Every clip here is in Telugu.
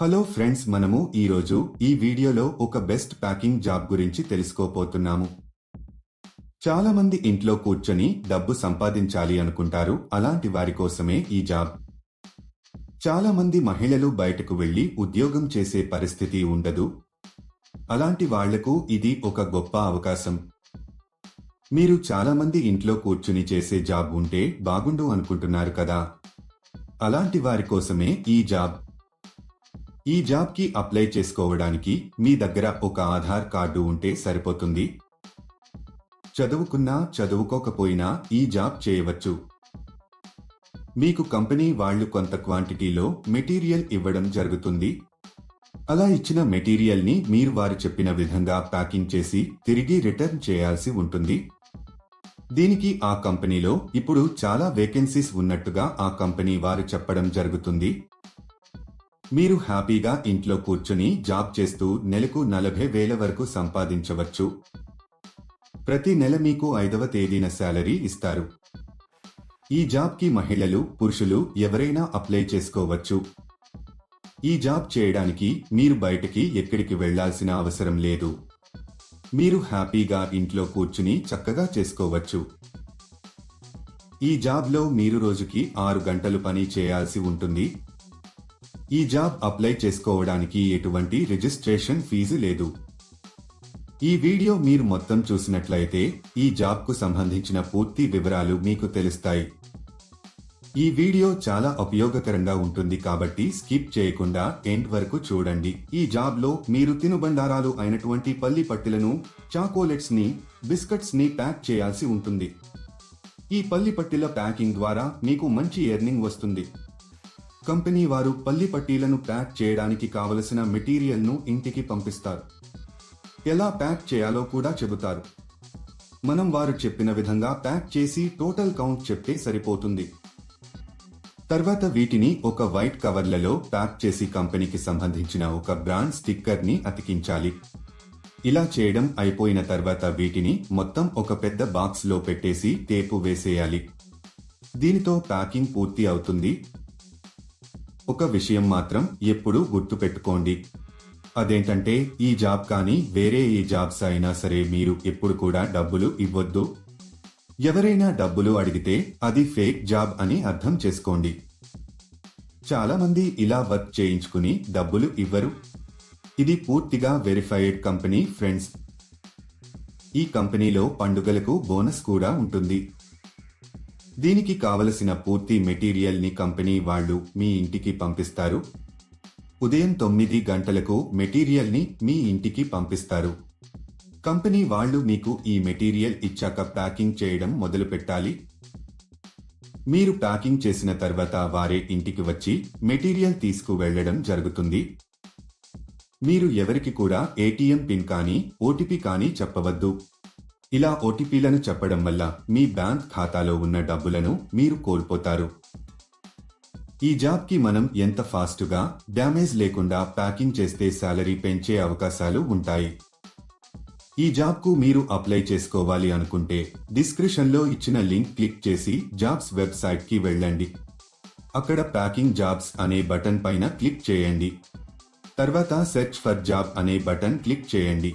హలో ఫ్రెండ్స్ మనము ఈరోజు ఈ వీడియోలో ఒక బెస్ట్ ప్యాకింగ్ జాబ్ గురించి తెలుసుకోపోతున్నాము చాలా మంది ఇంట్లో కూర్చొని డబ్బు సంపాదించాలి అనుకుంటారు అలాంటి వారి కోసమే ఈ జాబ్. చాలా మంది మహిళలు బయటకు వెళ్ళి ఉద్యోగం చేసే పరిస్థితి ఉండదు. అలాంటి వాళ్ళకు ఇది ఒక గొప్ప అవకాశం. మీరు చాలా మంది ఇంట్లో కూర్చుని చేసే జాబ్ ఉంటే బాగుండు అనుకుంటున్నారు కదా? అలాంటి వారి కోసమే ఈ జాబ్. ఈ జాబ్కి అప్లై చేసుకోవడానికి మీ దగ్గర ఒక ఆధార్ కార్డు ఉంటే సరిపోతుంది. చదువుకున్నా చదువుకోకపోయినా ఈ జాబ్ చేయవచ్చు. మీకు కంపెనీ వాళ్ళు కొంత క్వాంటిటీలో మెటీరియల్ ఇవ్వడం జరుగుతుంది. అలా ఇచ్చిన మెటీరియల్ని మీరు వారు చెప్పిన విధంగా ప్యాకింగ్ చేసి తిరిగి రిటర్న్ చేయాల్సి ఉంటుంది. దీనికి ఆ కంపెనీలో ఇప్పుడు చాలా వేకెన్సీస్ ఉన్నట్టుగా ఆ కంపెనీ వారు చెప్పడం జరుగుతుంది. మీరు హ్యాపీగా ఇంట్లో కూర్చుని జాబ్ చేస్తూ నెలకు నలభై వేల వరకు సంపాదించవచ్చు. ప్రతి నెల మీకు ఐదవ తేదీన శాలరీ ఇస్తారు. ఈ జాబ్కి మహిళలు పురుషులు ఎవరైనా అప్లై చేసుకోవచ్చు. ఈ జాబ్ చేయడానికి మీరు బయటికి ఎక్కడికి వెళ్ళాల్సిన అవసరం లేదు. మీరు హ్యాపీగా ఇంట్లో కూర్చుని చక్కగా చేసుకోవచ్చు. ఈ జాబ్లో మీరు రోజుకి ఆరు గంటలు పని చేయాల్సి ఉంటుంది. ఈ జాబ్ అప్లై చేసుకోవడానికి ఎటువంటి రిజిస్ట్రేషన్ ఫీజు లేదు. ఈ వీడియో మీరు మొత్తం చూసినట్లయితే ఈ జాబ్కు సంబంధించిన పూర్తి వివరాలు మీకు తెలుస్తాయి. ఈ వీడియో చాలా ఉపయోగకరంగా ఉంటుంది కాబట్టి స్కిప్ చేయకుండా ఎండ్ వరకు చూడండి. ఈ జాబ్లో మీరు తినుబండారాలు అయినటువంటి పల్లి పట్టిలను చాకోలెట్స్ని బిస్కెట్స్ని ప్యాక్ చేయాల్సి ఉంటుంది. ఈ పల్లి పట్టిల ప్యాకింగ్ ద్వారా మీకు మంచి ఎర్నింగ్ వస్తుంది. కంపెనీ వారు పల్లి పట్టీలను ప్యాక్ చేయడానికి కావలసిన మెటీరియల్ను ఇంటికి పంపిస్తారు. ఎలా ప్యాక్ చేయాలో కూడా చెబుతారు. మనం వారు చెప్పిన విధంగా ప్యాక్ చేసి టోటల్ కౌంట్ చెప్తే సరిపోతుంది. తర్వాత వీటిని ఒక వైట్ కవర్లలో ప్యాక్ చేసి కంపెనీకి సంబంధించిన ఒక బ్రాండ్ స్టిక్కర్ని అతికించాలి. ఇలా చేయడం అయిపోయిన తర్వాత వీటిని మొత్తం ఒక పెద్ద బాక్స్లో పెట్టేసి టేపు వేసేయాలి. దీనితో ప్యాకింగ్ పూర్తి అవుతుంది. ఒక విషయం మాత్రం ఎప్పుడూ గుర్తుపెట్టుకోండి. అదేంటంటే ఈ జాబ్ కానీ వేరే ఏ జాబ్స్ అయినా సరే మీరు ఎప్పుడు కూడా డబ్బులు ఇవ్వద్దు. ఎవరైనా డబ్బులు అడిగితే అది ఫేక్ జాబ్ అని అర్థం చేసుకోండి. చాలామంది ఇలా వర్క్ చేయించుకుని డబ్బులు ఇవ్వరు. ఇది పూర్తిగా వెరిఫైడ్ కంపెనీ ఫ్రెండ్స్. ఈ కంపెనీలో పండుగలకు బోనస్ కూడా ఉంటుంది. దీనికి కావలసిన పూర్తి మెటీరియల్ని కంపెనీ వాళ్ళు మీ ఇంటికి పంపిస్తారు. ఉదయం తొమ్మిది గంటలకు మెటీరియల్ని మీ ఇంటికి పంపిస్తారు. కంపెనీ వాళ్ళు మీకు ఈ మెటీరియల్ ఇచ్చాక ప్యాకింగ్ చేయడం మొదలు పెట్టాలి. మీరు ప్యాకింగ్ చేసిన తర్వాత వారే ఇంటికి వచ్చి మెటీరియల్ తీసుకు వెళ్ళడం జరుగుతుంది. మీరు ఎవరికి కూడా ఏటీఎం పిన్ కానీ ఓటీపీ కానీ చెప్పవద్దు. ఇలా ఓటీపీలను చెప్పడం వల్ల మీ బ్యాంక్ ఖాతాలో ఉన్న డబ్బులను మీరు కోల్పోతారు. ఈ జాబ్కి మనం ఎంత ఫాస్ట్గా డ్యామేజ్ లేకుండా ప్యాకింగ్ చేస్తే శాలరీ పెంచే అవకాశాలు ఉంటాయి. ఈ జాబ్కు మీరు అప్లై చేసుకోవాలి అనుకుంటే డిస్క్రిప్షన్లో ఇచ్చిన లింక్ క్లిక్ చేసి జాబ్స్ వెబ్సైట్కి వెళ్ళండి. అక్కడ ప్యాకింగ్ జాబ్స్ అనే బటన్ పైన క్లిక్ చేయండి. తర్వాత సెర్చ్ ఫర్ జాబ్ అనే బటన్ క్లిక్ చేయండి.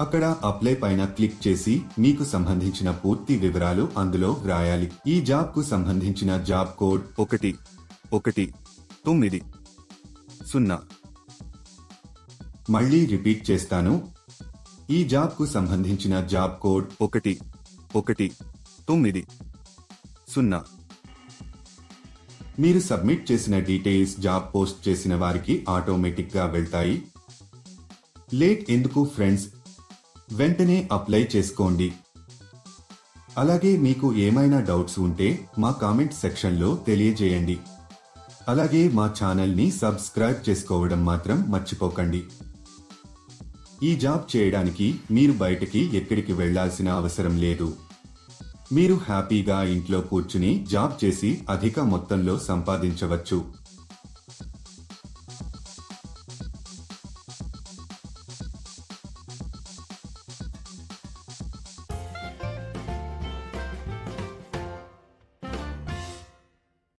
అక్కడ అప్లై పైన క్లిక్ చేసి మీకు సంబంధించిన పూర్తి వివరాలు అందులో వ్రాయాలి ఈ జాబ్కు సంబంధించిన జాబ్ కోడ్ ఒకటి ఒకటి తొమ్మిది సున్నా. మళ్ళీ రిపీట్ చేస్తాను. ఈ జాబ్కు సంబంధించిన జాబ్ కోడ్ ఒకటి ఒకటి తొమ్మిది సున్నా. మీరు సబ్మిట్ చేసిన డీటెయిల్స్ జాబ్ పోస్ట్ చేసిన వారికి ఆటోమేటిక్గా వెళ్తాయి. లేట్ ఎందుకు ఫ్రెండ్స్? వెంటనే అప్లై చేసుకోండి. అలాగే మీకు ఏమైనా డౌట్స్ ఉంటే మా కామెంట్ సెక్షన్లో తెలియజేయండి. అలాగే మా ఛానల్ని సబ్స్క్రైబ్ చేసుకోవడం మాత్రం మర్చిపోకండి. ఈ జాబ్ చేయడానికి మీరు బయటకి ఎక్కడికి వెళ్ళాల్సిన అవసరం లేదు. మీరు హ్యాపీగా ఇంట్లో కూర్చుని జాబ్ చేసి అధిక మొత్తంలో సంపాదించవచ్చు.